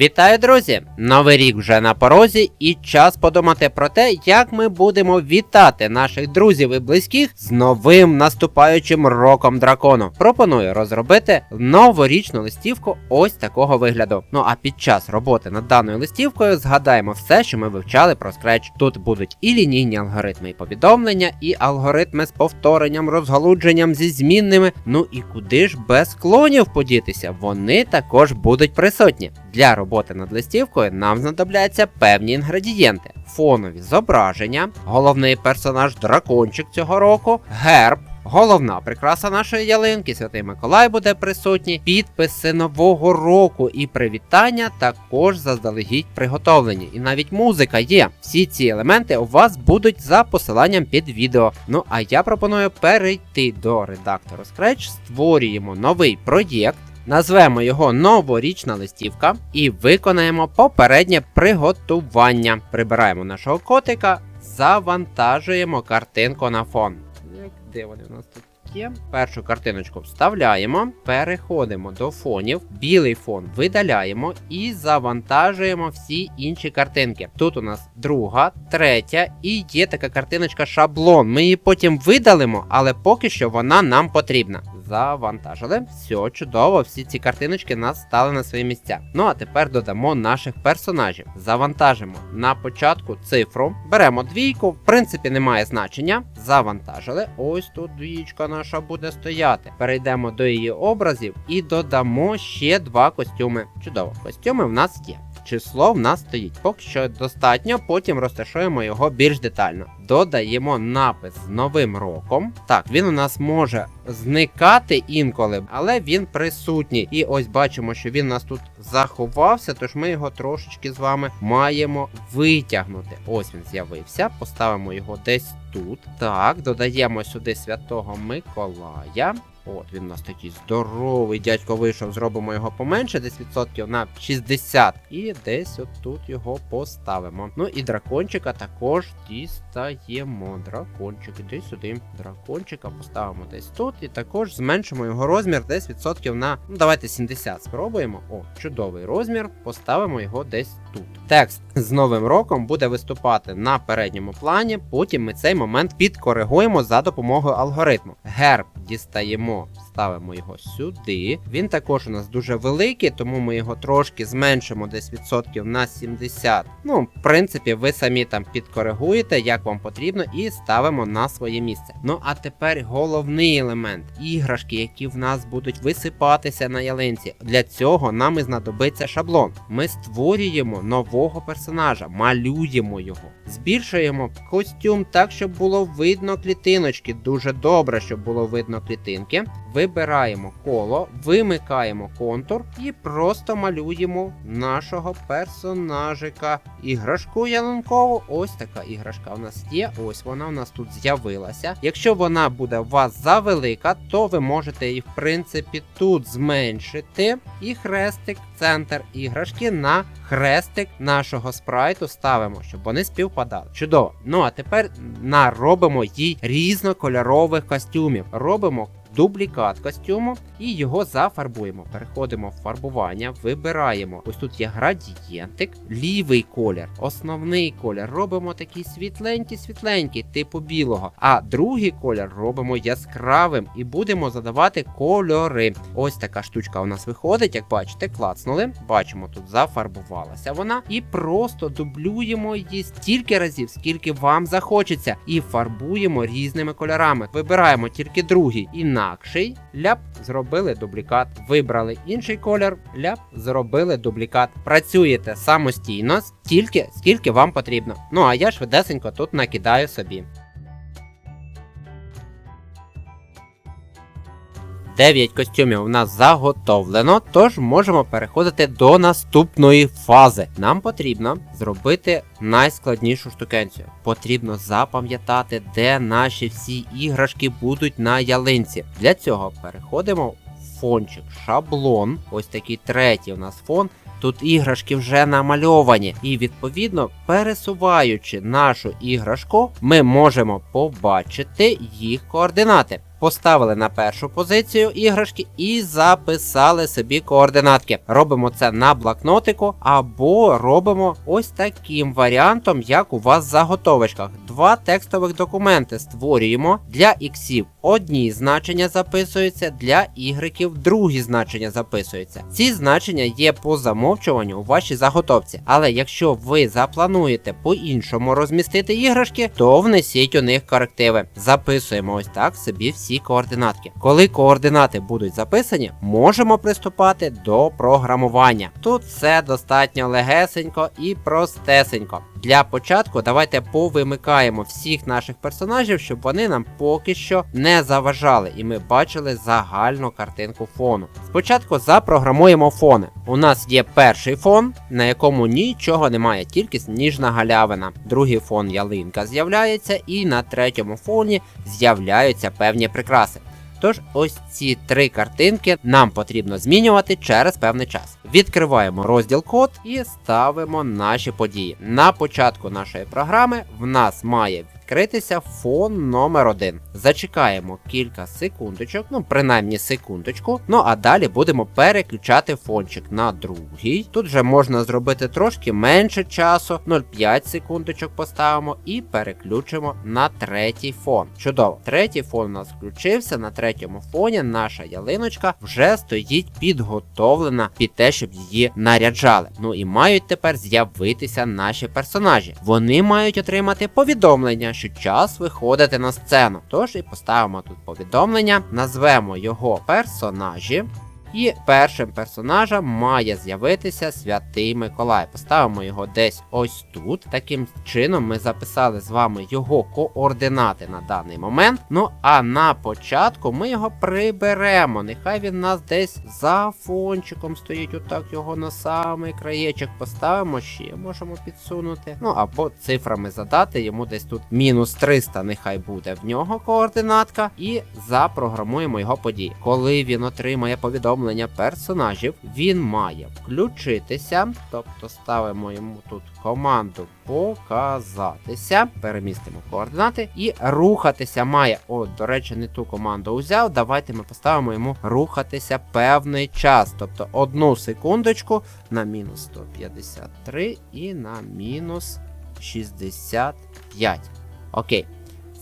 Вітаю, друзі! Новий рік вже на порозі, і час подумати про те, як ми будемо вітати наших друзів і близьких з новим наступаючим роком дракону. Пропоную розробити новорічну листівку ось такого вигляду. Ну а під час роботи над даною листівкою згадаємо все, що ми вивчали про Scratch. Тут будуть і лінійні алгоритми і повідомлення, і алгоритми з повторенням, розгалудженням зі змінними. Ну і куди ж без клонів подітися? Вони також будуть присутні. Для роботи над листівкою нам знадобляться певні інгредієнти: фонові зображення, головний персонаж дракончик цього року, герб. Головна прикраса нашої ялинки, Святий Миколай буде присутній, підписи нового року і привітання також заздалегідь приготовлені. І навіть музика є. Всі ці елементи у вас будуть за посиланням під відео. Ну а я пропоную перейти до редактору Scratch, створюємо новий проєкт. Назвемо його новорічна листівка і виконаємо попереднє приготування. Прибираємо нашого котика, завантажуємо картинку на фон. Де вони у нас тут? Першу картиночку вставляємо, переходимо до фонів, білий фон видаляємо і завантажуємо всі інші картинки. Тут у нас друга, третя і є така картиночка шаблон. Ми її потім видалимо, але поки що вона нам потрібна. Завантажили. Все чудово, всі ці картиночки нас стали на свої місця. Ну а тепер додамо наших персонажів. Завантажимо на початку цифру. Беремо двійку, в принципі, немає значення. Завантажили. Ось тут двічка наша буде стояти. Перейдемо до її образів і додамо ще два костюми. Чудово, костюми в нас є. Число в нас стоїть. Поки що достатньо, потім розташуємо його більш детально. Додаємо напис з новим роком. Так, він у нас може зникати інколи, але він присутній. І ось бачимо, що він у нас тут заховався, тож ми його трошечки з вами маємо витягнути. Ось він з'явився. Поставимо його десь тут. Так, додаємо сюди святого Миколая. От він у нас такий здоровий дядько вийшов, зробимо його поменше, десь відсотків на 60. І десь отут його поставимо. Ну і дракончика також дістаємо. Дракончик, іди сюди. Дракончика поставимо десь тут. І також зменшимо його розмір десь відсотків на. Ну, давайте 70 спробуємо. О, чудовий розмір. Поставимо його десь тут. Текст з новим роком буде виступати на передньому плані. Потім ми цей момент підкоригуємо за допомогою алгоритму. Герб дістаємо, ставимо його сюди. Він також у нас дуже великий, тому ми його трошки зменшимо десь відсотків на 70. Ну, в принципі, ви самі там підкоригуєте, як вам потрібно, і ставимо на своє місце. Ну а тепер головний елемент іграшки, які в нас будуть висипатися на ялинці. Для цього нам і знадобиться шаблон. Ми створюємо нового персонажа, малюємо його, збільшуємо костюм так, щоб було видно клітиночки. Дуже добре, щоб було видно клітинки. Вибираємо коло, вимикаємо контур і просто малюємо нашого персонажика. Іграшку ялинкову. Ось така іграшка у нас є. Ось вона у нас тут з'явилася. Якщо вона буде у вас завелика, то ви можете її, в принципі, тут зменшити. І хрестик, центр іграшки на хрестик нашого спрайту ставимо, щоб вони співпадали. Чудово. Ну а тепер наробимо їй різнокольорових костюмів. Робимо Robomog дублікат костюму і його зафарбуємо. Переходимо в фарбування, вибираємо. Ось тут є градієнтик, лівий колір, основний колір. Робимо такий світленький-світленький, типу білого. А другий колір робимо яскравим і будемо задавати кольори. Ось така штучка у нас виходить, як бачите, клацнули. Бачимо, тут зафарбувалася вона. І просто дублюємо її стільки разів, скільки вам захочеться. І фарбуємо різними кольорами. Вибираємо тільки другий інакший. Ляп, зробили дублікат. Вибрали інший колір. Ляп, зробили дублікат. Працюєте самостійно стільки, скільки вам потрібно. Ну а я швидесенько тут накидаю собі. 9 костюмів у нас заготовлено, тож можемо переходити до наступної фази. Нам потрібно зробити найскладнішу штукенцію. Потрібно запам'ятати, де наші всі іграшки будуть на ялинці. Для цього переходимо в фончик, шаблон. Ось такий третій у нас фон. Тут іграшки вже намальовані, і відповідно, пересуваючи нашу іграшку, ми можемо побачити їх координати. Поставили на першу позицію іграшки і записали собі координатки. Робимо це на блокнотику або робимо ось таким варіантом, як у вас в заготовочках. Два текстових документи створюємо для іксів. Одні значення записуються, для ігреків другі значення записуються. Ці значення є по замовчуванню у вашій заготовці. Але якщо ви заплануєте по-іншому розмістити іграшки, то внесіть у них корективи. Записуємо ось так собі всі координатки. Коли координати будуть записані, можемо приступати до програмування. Тут все достатньо легесенько і простесенько. Для початку давайте повимикаємо всіх наших персонажів, щоб вони нам поки що не заважали, і ми бачили загальну картинку фону. Спочатку запрограмуємо фони. У нас є перший фон, на якому нічого немає, тільки сніжна галявина. Другий фон ялинка з'являється, і на третьому фоні з'являються певні прикраси. Тож ось ці три картинки нам потрібно змінювати через певний час. Відкриваємо розділ код і ставимо наші події. На початку нашої програми в нас має відкритися фон номер 1 Зачекаємо кілька секундочок, ну принаймні секундочку. Ну а далі будемо переключати фончик на другий. Тут вже можна зробити трошки менше часу, 0,5 секундочок поставимо і переключимо на третій фон. Чудово, третій фон у нас включився. На третьому фоні наша ялиночка вже стоїть підготовлена під те, щоб її наряджали. Ну і мають тепер з'явитися наші персонажі. Вони мають отримати повідомлення, що час виходити на сцену. Тож і поставимо тут повідомлення, назвемо його персонажі. І першим персонажем має з'явитися Святий Миколай. Поставимо його десь ось тут. Таким чином ми записали з вами його координати на даний момент. Ну а на початку ми його приберемо. Нехай він нас десь за фончиком стоїть. Отак його на самий краєчок поставимо ще, можемо підсунути. Ну або цифрами задати, йому десь тут мінус 300, нехай буде в нього координатка. І запрограмуємо його події. Коли він отримає повідомлення персонажів, він має включитися, тобто ставимо йому тут команду показатися, перемістимо координати і рухатися має. О, до речі, не ту команду взяв. Давайте ми поставимо йому рухатися певний час. Тобто одну секундочку на мінус 153 і на мінус 65. Окей.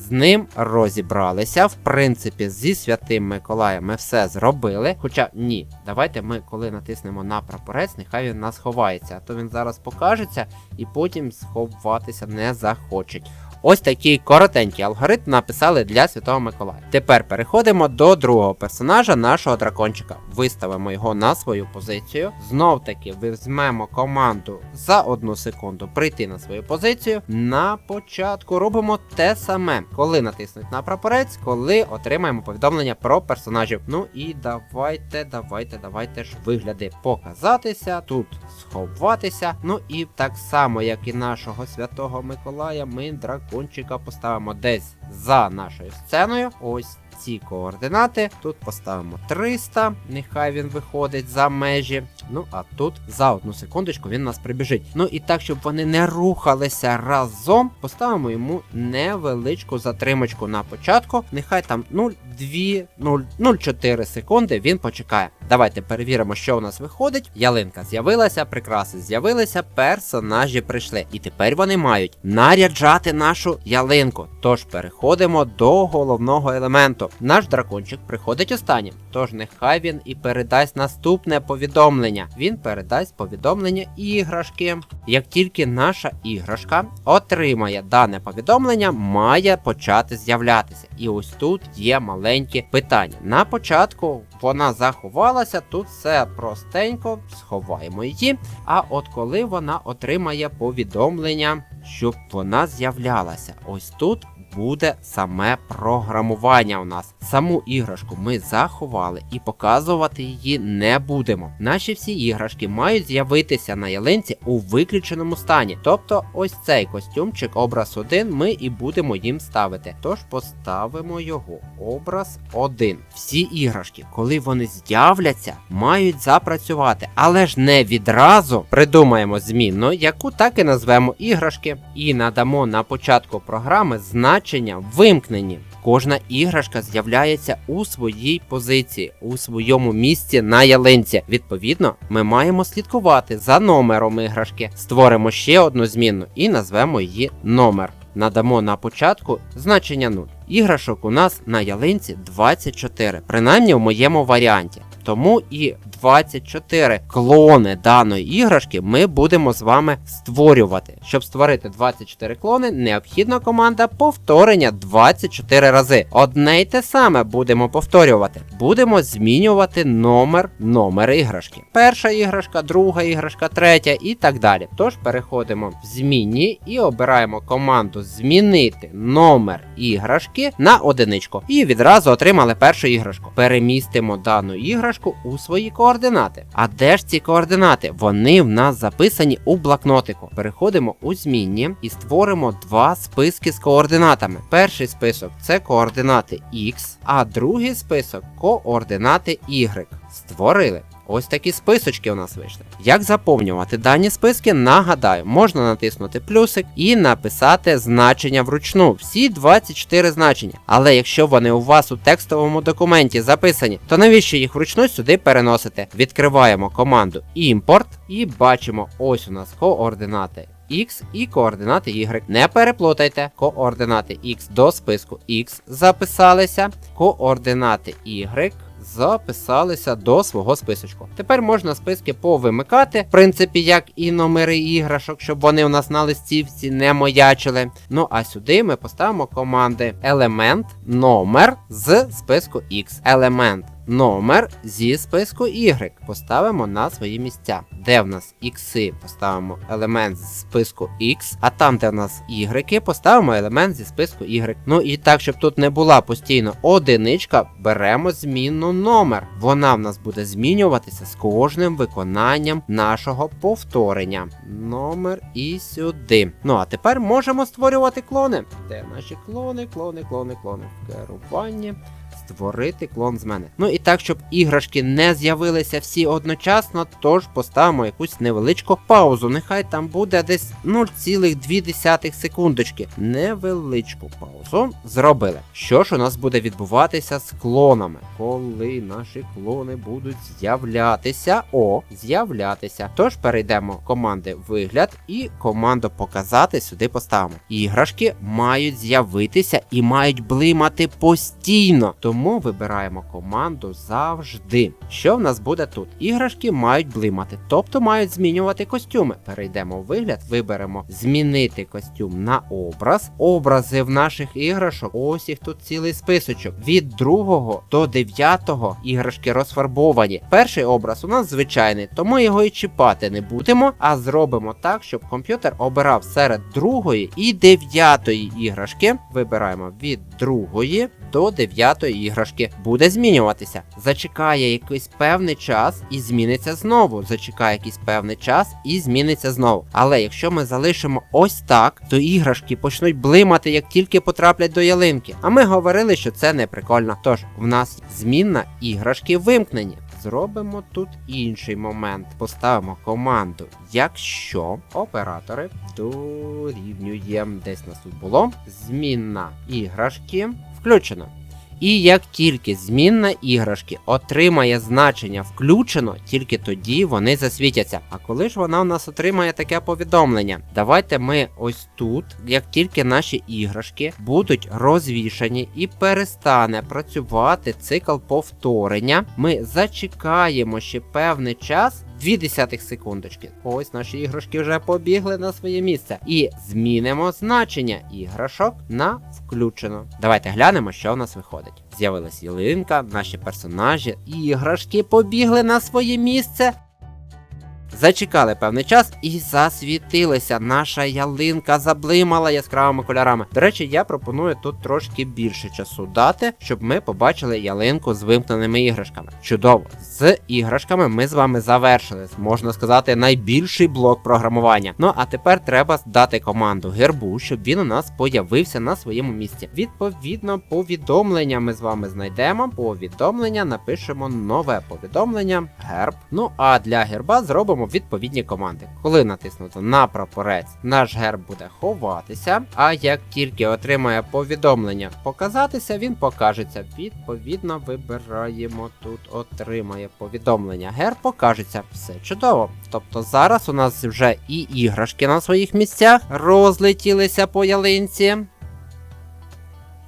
З ним розібралися. В принципі, зі святим Миколаєм ми все зробили. Хоча ні, давайте ми, коли натиснемо на прапорець, нехай він нас ховається, а то він зараз покажеться і потім сховатися не захоче. Ось такий коротенький алгоритм написали для Святого Миколая. Тепер переходимо до другого персонажа, нашого дракончика. Виставимо його на свою позицію. Знов таки візьмемо команду за одну секунду прийти на свою позицію. На початку робимо те саме, коли натиснуть на прапорець, коли отримаємо повідомлення про персонажів. Ну і давайте, давайте, давайте ж вигляди показатися, тут сховатися. Ну і так само, як і нашого святого Миколая, ми дракончика поставимо десь за нашою сценою. Ось ці координати. Тут поставимо 300, нехай він виходить за межі. Ну а тут за одну секундочку він нас прибіжить. Ну і так, щоб вони не рухалися разом, поставимо йому невеличку затримочку на початку. Нехай там 0,2, 0,04 секунди він почекає. Давайте перевіримо, що у нас виходить. Ялинка з'явилася, прикраси з'явилися, персонажі прийшли. І тепер вони мають наряджати нашу ялинку. Тож переходимо до головного елементу. Наш дракончик приходить останнім, тож нехай він і передасть наступне повідомлення. Він передасть повідомлення іграшки. Як тільки наша іграшка отримає дане повідомлення, має почати з'являтися. І ось тут є маленькі питання. На початку вона заховалася, тут все простенько, сховаємо її. А от коли вона отримає повідомлення, щоб вона з'являлася, ось тут буде саме програмування у нас. Саму іграшку ми заховали і показувати її не будемо. Наші всі іграшки мають з'явитися на ялинці у виключеному стані. Тобто, ось цей костюмчик, образ 1, ми і будемо їм ставити. Тож поставимо його. Образ 1. Всі іграшки, коли вони з'являться, мають запрацювати, але ж не відразу придумаємо змінну, яку так і назвемо іграшки, і надамо на початку програми значення вимкнені. кожна іграшка з'являється у своїй позиції, у своєму місці на ялинці. Відповідно, ми маємо слідкувати за номером іграшки. Створимо ще одну змінну і назвемо її номер. Надамо на початку значення 0. Іграшок у нас на ялинці 24, принаймні в моєму варіанті. Тому і 24 клони даної іграшки ми будемо з вами створювати. Щоб створити 24 клони, необхідна команда повторення 24 рази. Одне й те саме будемо повторювати. Будемо змінювати номер номер іграшки. Перша іграшка, друга іграшка, третя і так далі. Тож переходимо в змінні і обираємо команду змінити номер іграшки на одиничку. І відразу отримали першу іграшку. Перемістимо дану іграшку у свої координати. А де ж ці координати? Вони в нас записані у блокнотику. Переходимо у змінні і створимо два списки з координатами. Перший список це координати X, а другий список координати Y. Створили. Ось такі списочки у нас вийшли. Як заповнювати дані списки, нагадаю, можна натиснути плюсик і написати значення вручну. Всі 24 значення. Але якщо вони у вас у текстовому документі записані, то навіщо їх вручну сюди переносити? Відкриваємо команду Import і бачимо, ось у нас координати. X і координати Y. Не переплутайте координати X до списку X записалися, координати Y записалися до свого списочку. Тепер можна списки повимикати, в принципі, як і номери іграшок, щоб вони у нас на листівці не маячили. Ну а сюди ми поставимо команди елемент номер з списку X. Елемент номер зі списку Y. Поставимо на свої місця. Де в нас X, поставимо елемент з списку X, а там, де в нас Y, поставимо елемент зі списку Y. Ну і так, щоб тут не була постійно одиничка, беремо змінну номер. Вона в нас буде змінюватися з кожним виконанням нашого повторення. Номер і сюди. Ну а тепер можемо створювати клони. Де наші клони, клони, клони, клони. В керуванні створити клон з мене. Ну і так, щоб іграшки не з'явилися всі одночасно, тож поставимо якусь невеличку паузу. Нехай там буде десь 0,2 секундочки. Невеличку паузу зробили. Що ж у нас буде відбуватися з клонами? Коли наші клони будуть з'являтися, о, з'являтися. Тож перейдемо в команди вигляд і команду показати сюди поставимо. Іграшки мають з'явитися і мають блимати постійно. Тому вибираємо команду завжди. Що в нас буде тут? Іграшки мають блимати, тобто мають змінювати костюми. Перейдемо в вигляд, виберемо змінити костюм на образ. Образи в наших іграшок. Ось їх тут цілий списочок. Від 2 до 9 іграшки розфарбовані. Перший образ у нас звичайний, тому його і чіпати не будемо, а зробимо так, щоб комп'ютер обирав серед другої і дев'ятої іграшки. Вибираємо від другої до 9 іграшки. Буде змінюватися. Зачекає якийсь певний час і зміниться знову. Зачекає якийсь певний час і зміниться знову. Але якщо ми залишимо ось так, то іграшки почнуть блимати, як тільки потраплять до ялинки. А ми говорили, що це не прикольно. Тож, в нас змінна іграшки вимкнені. Зробимо тут інший момент. Поставимо команду, якщо оператори дорівнюємо, десь нас тут було. Змінна іграшки включено. І як тільки змінна іграшки отримає значення включено, тільки тоді вони засвітяться. А коли ж вона у нас отримає таке повідомлення? Давайте ми ось тут, як тільки наші іграшки будуть розвішані і перестане працювати цикл повторення, ми зачекаємо ще певний час. 0,2 секундочки. Ось наші іграшки вже побігли на своє місце. І змінимо значення іграшок на включено. Давайте глянемо, що в нас виходить. З'явилась ялинка, наші персонажі, іграшки побігли на своє місце. Зачекали певний час і засвітилися. Наша ялинка заблимала яскравими кольорами. До речі, я пропоную тут трошки більше часу дати, щоб ми побачили ялинку з вимкненими іграшками. Чудово! З іграшками ми з вами завершили, можна сказати, найбільший блок програмування. Ну а тепер треба дати команду гербу, щоб він у нас появився на своєму місці. Відповідно, повідомлення ми з вами знайдемо. Повідомлення напишемо нове повідомлення, герб. Ну а для герба зробимо відповідні команди. Коли натиснуто на прапорець, наш герб буде ховатися. А як тільки отримає повідомлення показатися, він покажеться. Відповідно, вибираємо тут, отримає повідомлення. Герб покажеться. Все чудово. Тобто зараз у нас вже і іграшки на своїх місцях розлетілися по ялинці.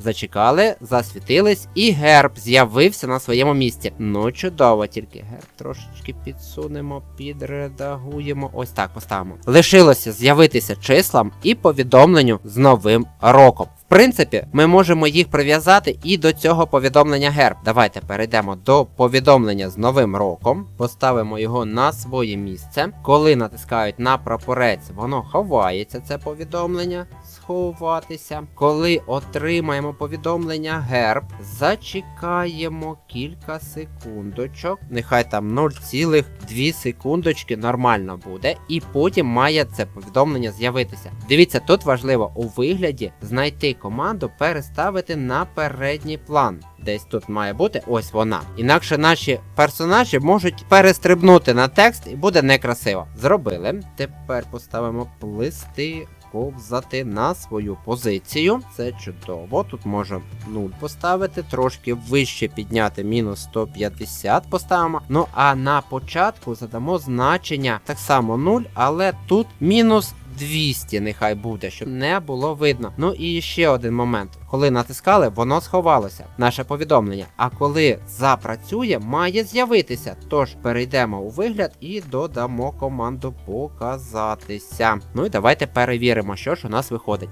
Зачекали, засвітились, і герб з'явився на своєму місці. Ну, чудово, тільки герб трошечки підсунемо, підредагуємо. Ось так поставимо. Лишилося з'явитися числам і повідомленню з новим роком. В принципі, ми можемо їх прив'язати і до цього повідомлення герб. Давайте перейдемо до повідомлення з новим роком, поставимо його на своє місце. Коли натискають на прапорець, воно ховається, це повідомлення. Сховатися. Коли отримаємо повідомлення герб, зачекаємо кілька секундочок. Нехай там 0,2 секундочки нормально буде, і потім має це повідомлення з'явитися. Дивіться, тут важливо у вигляді знайти команду переставити на передній план. Десь тут має бути ось вона. Інакше наші персонажі можуть перестрибнути на текст і буде некрасиво. Зробили. Тепер поставимо плисти. Ковзати на свою позицію. Це чудово. Тут можемо 0 поставити, трошки вище підняти мінус 150 поставимо. Ну а на початку задамо значення так само 0, але тут мінус 200 нехай буде, щоб не було видно. Ну і ще один момент. Коли натискали, воно сховалося, наше повідомлення. А коли запрацює, має з'явитися. Тож перейдемо у вигляд і додамо команду показатися. Ну і давайте перевіримо, що ж у нас виходить.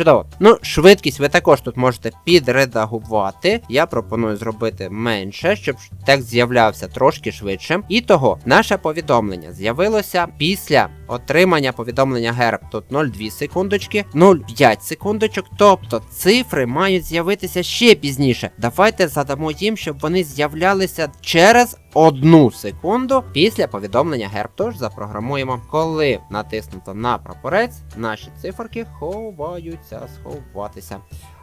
Чудово. Ну, швидкість ви також тут можете підредагувати. Я пропоную зробити менше, щоб текст з'являвся трошки швидше. І того, наше повідомлення з'явилося після отримання повідомлення герб. Тут 0,2 секундочки, 0,5 секундочок. Тобто цифри мають з'явитися ще пізніше. Давайте задамо їм, щоб вони з'являлися через одну секунду після повідомлення герб. Тож запрограмуємо, коли натиснуто на прапорець, наші циферки ховаються сховатися.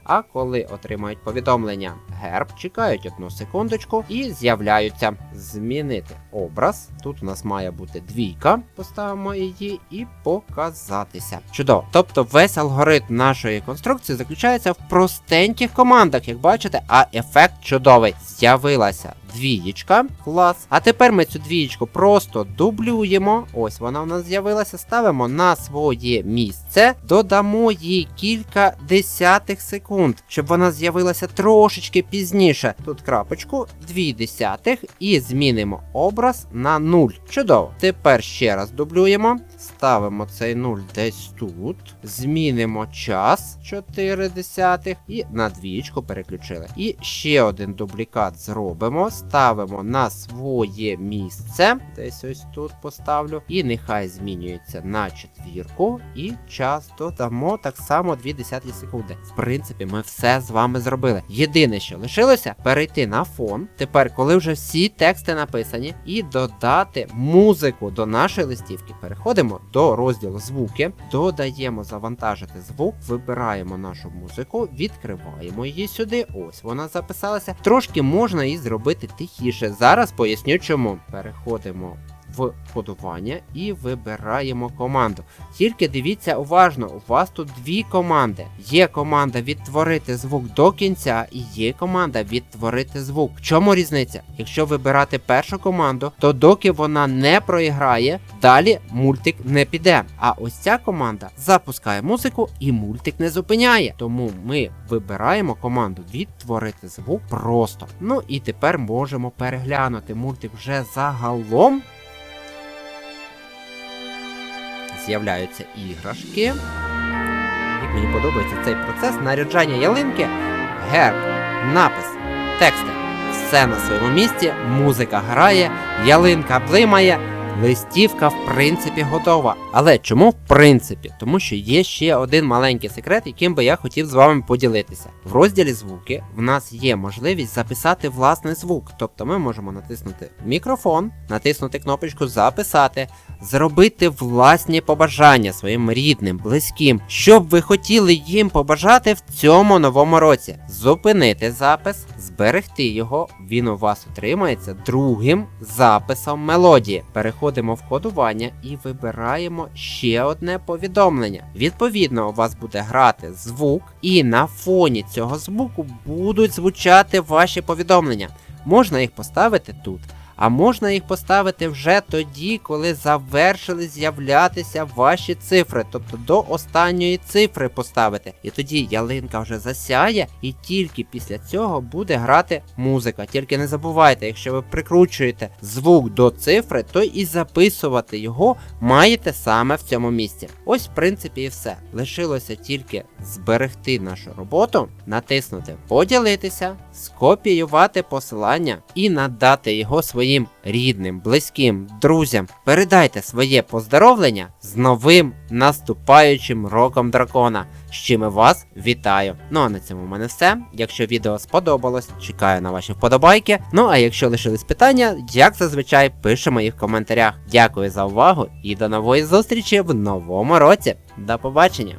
А коли отримають повідомлення герб, чекають одну секундочку і з'являються. Змінити образ. Тут у нас має бути двійка, поставимо її і показатися. Чудово. Тобто весь алгоритм нашої конструкції заключається в простеньких командах, як бачите, а ефект чудовий. З'явилася двієчка, клас. А тепер ми цю двієчку просто дублюємо. Ось вона у нас з'явилася. Ставимо на своє місце, додамо їй кілька десятих секунд, щоб вона з'явилася трошечки пізніше. Тут крапочку, дві десятих, і змінимо образ на 0. Чудово. Тепер ще раз дублюємо. Ставимо цей 0 десь тут. Змінимо час 4 десятих і на двічку переключили. І ще один дублікат зробимо. Ставимо на своє місце. Десь ось тут поставлю. І нехай змінюється на четвірку. І час додамо так само 2 десяті секунди. В принципі, ми все з вами зробили. Єдине, що лишилося, перейти на фон. Тепер, коли вже всі тексти написані, і додати музику до нашої листівки. Переходимо до розділу звуки, додаємо завантажити звук, вибираємо нашу музику, відкриваємо її сюди. Ось вона записалася. Трошки можна її зробити тихіше. Зараз поясню чому. Переходимо в кодування і вибираємо команду. Тільки дивіться уважно, у вас тут дві команди. Є команда відтворити звук до кінця, і є команда відтворити звук. В чому різниця? Якщо вибирати першу команду, то доки вона не проіграє, далі мультик не піде. А ось ця команда запускає музику і мультик не зупиняє. Тому ми вибираємо команду відтворити звук просто. Ну і тепер можемо переглянути мультик вже загалом. З'являються іграшки. Як мені подобається цей процес наряджання ялинки, герб, напис, тексти. Все на своєму місці, музика грає, ялинка блимає, Листівка, в принципі, готова. Але чому в принципі? Тому що є ще один маленький секрет, яким би я хотів з вами поділитися. В розділі звуки в нас є можливість записати власний звук. Тобто ми можемо натиснути мікрофон, натиснути кнопочку Записати, зробити власні побажання своїм рідним, близьким, що б ви хотіли їм побажати в цьому новому році. Зупинити запис, зберегти його. Він у вас отримається другим записом мелодії. Переходимо в кодування і вибираємо ще одне повідомлення. Відповідно, у вас буде грати звук, і на фоні цього звуку будуть звучати ваші повідомлення. Можна їх поставити тут. А можна їх поставити вже тоді, коли завершили з'являтися ваші цифри, тобто до останньої цифри поставити. І тоді ялинка вже засяє, і тільки після цього буде грати музика. Тільки не забувайте, якщо ви прикручуєте звук до цифри, то і записувати його маєте саме в цьому місці. Ось, в принципі, і все. Лишилося тільки зберегти нашу роботу, натиснути Поділитися, скопіювати посилання і надати його своїм рідним, близьким, друзям. Передайте своє поздоровлення з новим наступаючим роком дракона. З чим і вас вітаю. Ну а на цьому в мене все. Якщо відео сподобалось, чекаю на ваші вподобайки. Ну а якщо лишились питання, як зазвичай пишемо їх в коментарях. Дякую за увагу і до нової зустрічі в новому році. До побачення!